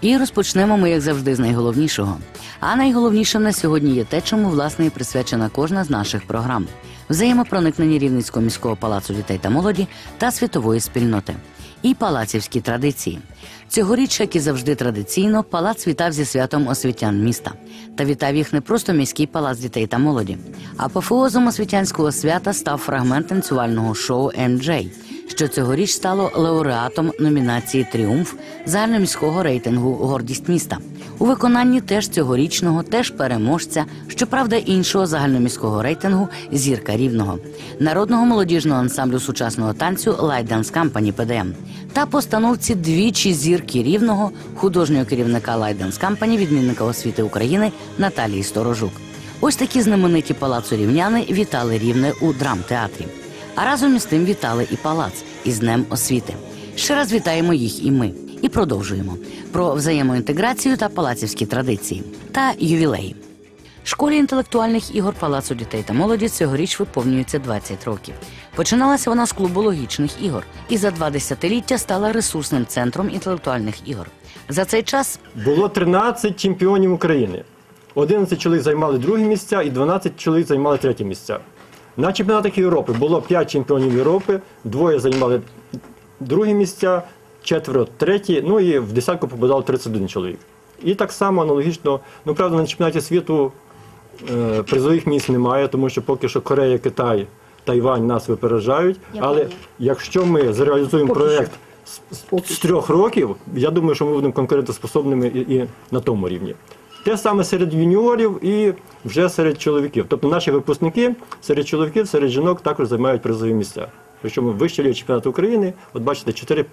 І розпочнемо ми, як завжди, з найголовнішого. А найголовнішим на сьогодні є те, чому власне і присвячена кожна з наших програм: взаємопроникнення Рівненського міського палацу дітей та молоді та світової спільноти. І палацівські традиції. Цьогоріч, як і завжди традиційно, палац вітав зі святом освітян міста. Та вітав їх не просто міський палац дітей та молоді. Апофеозом освітянського свята став фрагмент танцювального шоу «МДЖ», що цьогоріч стало лауреатом номінації Тріумф загальноміського рейтингу Гордість міста у виконанні теж цьогорічного, теж переможця, щоправда, іншого загальноміського рейтингу Зірка рівного народного молодіжного ансамблю сучасного танцю Dance Company ПДМ та постановці двічі зірки рівного художнього керівника Dance Company, відмінника освіти України Наталії Сторожук. Ось такі знамениті палацу рівняни вітали рівне у драмтеатрі. А разом із тим вітали і палац із Днем освіти. Ще раз вітаємо їх і ми. І продовжуємо про взаємоінтеграцію та палацівські традиції та ювілеї. Школі інтелектуальних ігор Палацу дітей та молоді цьогоріч виповнюється 20 років. Починалася вона з клубу логічних ігор і за два десятиліття стала ресурсним центром інтелектуальних ігор. За цей час Було 13 чемпіонів України. 11 чоловік займали друге місця і 12 чоловік займали третє місця. На чемпіонатах Європи було 5 чемпіонів Європи, двоє займали друге місця, четверо третє, ну і в десятку попадав 31 чоловік. І так само аналогічно, ну правда, на чемпіонаті світу е, призових місць немає, тому що поки що Корея, Китай, Тайвань нас випереджають. Але якщо ми зреалізуємо проєкт з, з- з трьох років, я думаю, що ми будемо конкурентоспособними і, і на тому рівні. Те саме серед юніорів і вже серед чоловіків. Тобто наші випускники серед чоловіків, серед жінок також займають призові місця. Причому вищий ліг чемпіонату України, от бачите, чотири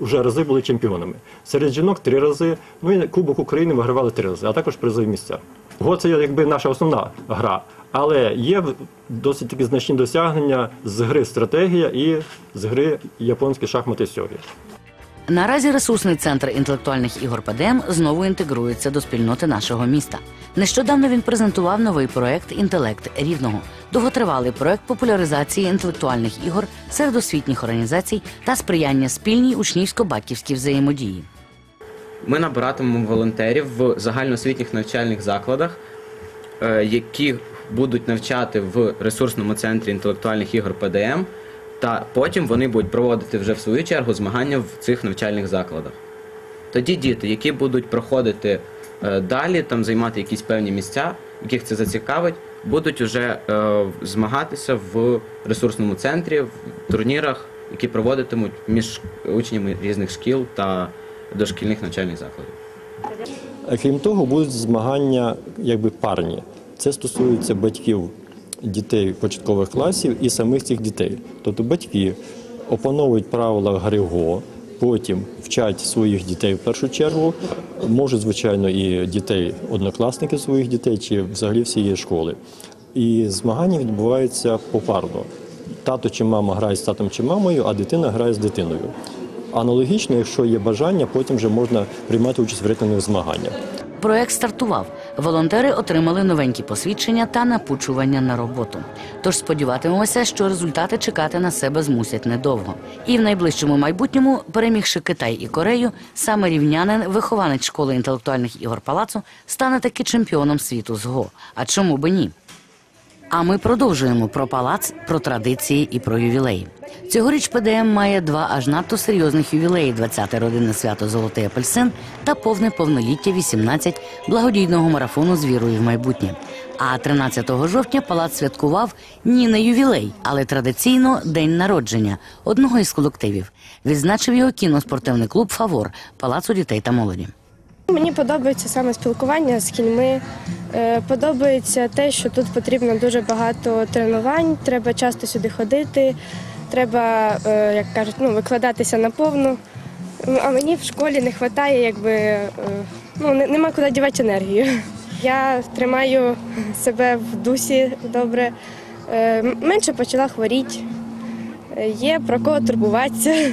вже рази були чемпіонами. Серед жінок три рази, ну і Кубок України вигравали три рази, а також призові місця. Го це якби наша основна гра. Але є досить такі значні досягнення з гри стратегія і з гри японські шахмати сьогі. Наразі ресурсний центр інтелектуальних ігор ПДМ знову інтегрується до спільноти нашого міста. Нещодавно він презентував новий проект Інтелект рівного, довготривалий проект популяризації інтелектуальних ігор серед освітніх організацій та сприяння спільній учнівсько-батьківській взаємодії. Ми набиратимемо волонтерів в загальноосвітніх навчальних закладах, е, які будуть навчати в ресурсному центрі інтелектуальних ігор ПДМ, та потім вони будуть проводити вже в свою чергу змагання в цих навчальних закладах. Тоді діти, які будуть проходити е, далі, там займати якісь певні місця, яких це зацікавить, будуть вже е, змагатися в ресурсному центрі, в турнірах, які проводитимуть між учнями різних шкіл та дошкільних навчальних закладів. Крім того, будуть змагання якби парні. Це стосується батьків дітей початкових класів і самих цих дітей. Тобто батьки опановують правила гри ГО, потім вчать своїх дітей в першу чергу, можуть, звичайно, і дітей, однокласників своїх дітей, чи взагалі всієї школи. І змагання відбуваються попарно. Тато чи мама грає з татом чи мамою, а дитина грає з дитиною. Аналогічно, якщо є бажання, потім вже можна приймати участь в рейтингових змаганнях. Проект стартував. Волонтери отримали новенькі посвідчення та напучування на роботу. Тож сподіватимемося, що результати чекати на себе змусять недовго. І в найближчому майбутньому, перемігши Китай і Корею, саме рівнянин, вихованець школи інтелектуальних ігор палацу, стане таки чемпіоном світу з ГО. А чому би ні? А ми продовжуємо про палац, про традиції і про ювілеї. Цьогоріч ПДМ має два аж надто серйозних ювілеї: 20-те родинне свято Золотий апельсин та повне повноліття 18 благодійного марафону з вірою в майбутнє. А 13 жовтня палац святкував ні не ювілей, але традиційно день народження одного із колективів. Відзначив його кіноспортивний клуб Фавор палацу дітей та молоді. Мені подобається саме спілкування з кіньми. Е, Подобається те, що тут потрібно дуже багато тренувань, треба часто сюди ходити. треба, е, як кажуть, ну, викладатися наповну. Ну, А мені в школі не вистачає, якби е, ну, нема куди дівати енергію. Я тримаю себе в дусі добре, менше почала хворіти. Є про кого турбуватися.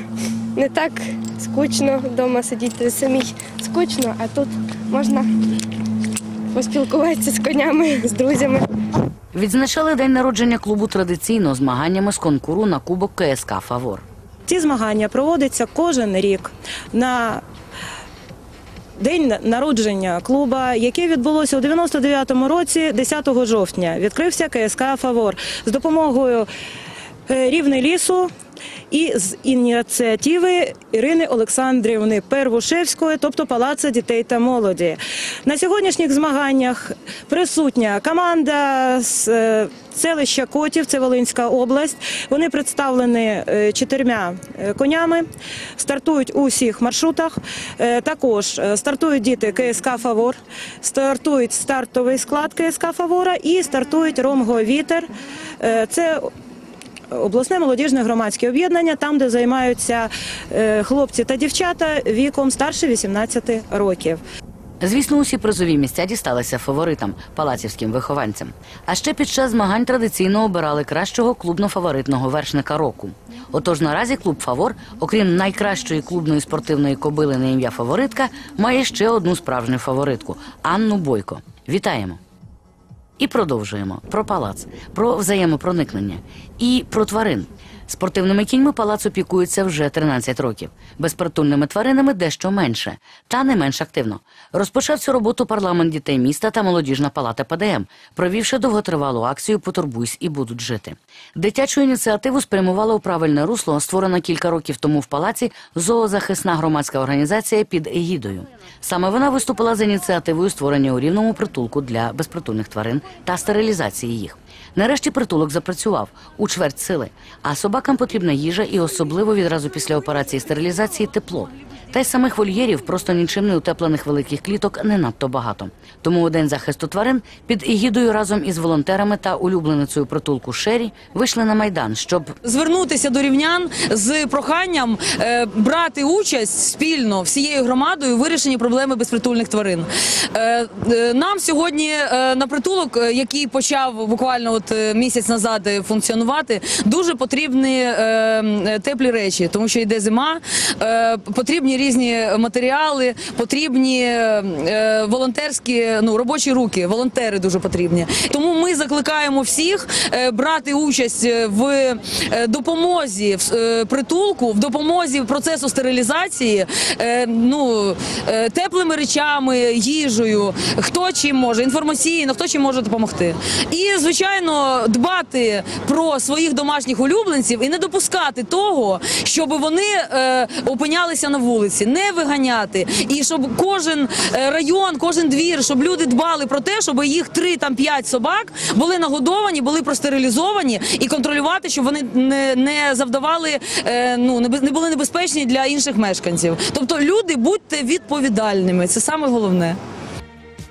Не так скучно вдома сидіти самій скучно, а тут можна поспілкуватися з конями, з друзями. Відзначали день народження клубу традиційно змаганнями з конкуру на кубок КСК Фавор. Ці змагання проводяться кожен рік на день народження клуба, яке відбулося у 99-му році, 10 жовтня. Відкрився КСК Фавор з допомогою е, рівне лісу. І з ініціативи Ірини Олександрівни Первушевської, тобто Палаца дітей та молоді. На сьогоднішніх змаганнях присутня команда з е, селища Котів, це Волинська область. Вони представлені е, чотирма е, конями, стартують у всіх маршрутах. Також стартують діти КСК Фавор, стартують стартовий склад КСК Фавора і стартують Ромго Вітер. Це Обласне молодіжне громадське об'єднання, там, де займаються е, хлопці та дівчата віком старше 18 років. Звісно, усі призові місця дісталися фаворитам палацівським вихованцям. А ще під час змагань традиційно обирали кращого клубно-фаворитного вершника року. Отож, наразі клуб Фавор, окрім найкращої клубної спортивної кобили на ім'я фаворитка, має ще одну справжню фаворитку Анну Бойко. Вітаємо! І продовжуємо про палац, про взаємопроникнення і про тварин. Спортивними кіньми палац опікується вже 13 років, безпритульними тваринами дещо менше, та не менш активно. Розпочав цю роботу парламент дітей міста та молодіжна палата ПДМ, провівши довготривалу акцію Потурбуйсь і будуть жити. Дитячу ініціативу спрямувала у правильне русло, створена кілька років тому в палаці зоозахисна громадська організація під егідою. Саме вона виступила з ініціативою створення у рівному притулку для безпритульних тварин та стерилізації їх. Нарешті притулок запрацював у чверть сили, а собакам потрібна їжа і особливо відразу після операції стерилізації тепло. Та й самих вольєрів, просто нічим не утеплених великих кліток, не надто багато. Тому у день захисту тварин під егідою разом із волонтерами та улюбленицею притулку Шері вийшли на майдан, щоб звернутися до рівнян з проханням е, брати участь спільно всією громадою у вирішенні проблеми безпритульних тварин. Е, е, нам сьогодні е, на притулок, е, який почав буквально от е, місяць назад е, функціонувати, дуже потрібні е, теплі речі, тому що йде зима, е, потрібні різні матеріали, потрібні е, е, волонтерські ну робочі руки, волонтери дуже потрібні. Тому ми закликаємо всіх е, брати участь в допомозі в притулку, в допомозі процесу стерилізації, ну теплими речами, їжею, хто чим може, інформаційно, хто чим може допомогти. І звичайно, дбати про своїх домашніх улюбленців і не допускати того, щоб вони опинялися на вулиці, не виганяти, і щоб кожен е, район, кожен двір, щоб люди дбали про те, щоб їх три там п'ять собак були нагодовані, були простерилізовані і контролювати, щоб вони не, не завдавали, е, ну не були небезпечні для інших мешканців. Тобто, люди будьте відповідальними. Це саме головне.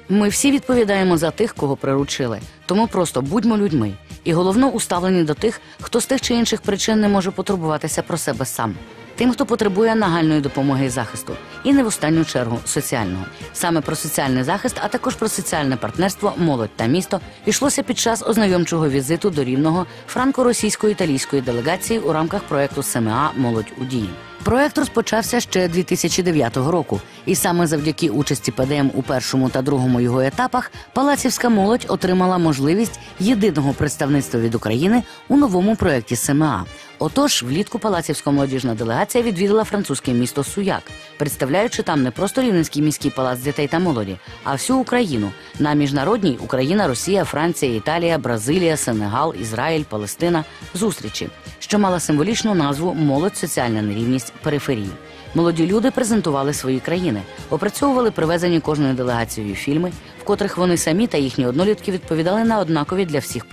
Ми всі відповідаємо за тих, кого приручили. Тому просто будьмо людьми. І головно уставлені до тих, хто з тих чи інших причин не може потурбуватися про себе сам. Тим, хто потребує нагальної допомоги і захисту, і не в останню чергу соціального. Саме про соціальний захист, а також про соціальне партнерство, молодь та місто йшлося під час ознайомчого візиту до рівного франко-російсько-італійської делегації у рамках проекту СМА Молодь у дії. Проект розпочався ще 2009 року, і саме завдяки участі ПДМ у першому та другому його етапах палацівська молодь отримала можливість єдиного представництва від України у новому проєкті СМА. Отож, влітку палацівська молодіжна делегація відвідала французьке місто Суяк, представляючи там не просто Рівненський міський палац дітей та молоді, а всю Україну. На міжнародній Україна, Росія, Франція, Італія, Бразилія, Сенегал, Ізраїль, Палестина. Зустрічі, що мала символічну назву Молодь, соціальна нерівність периферії. Молоді люди презентували свої країни, опрацьовували привезені кожною делегацією фільми, в котрих вони самі та їхні однолітки відповідали на однакові для всіх питання.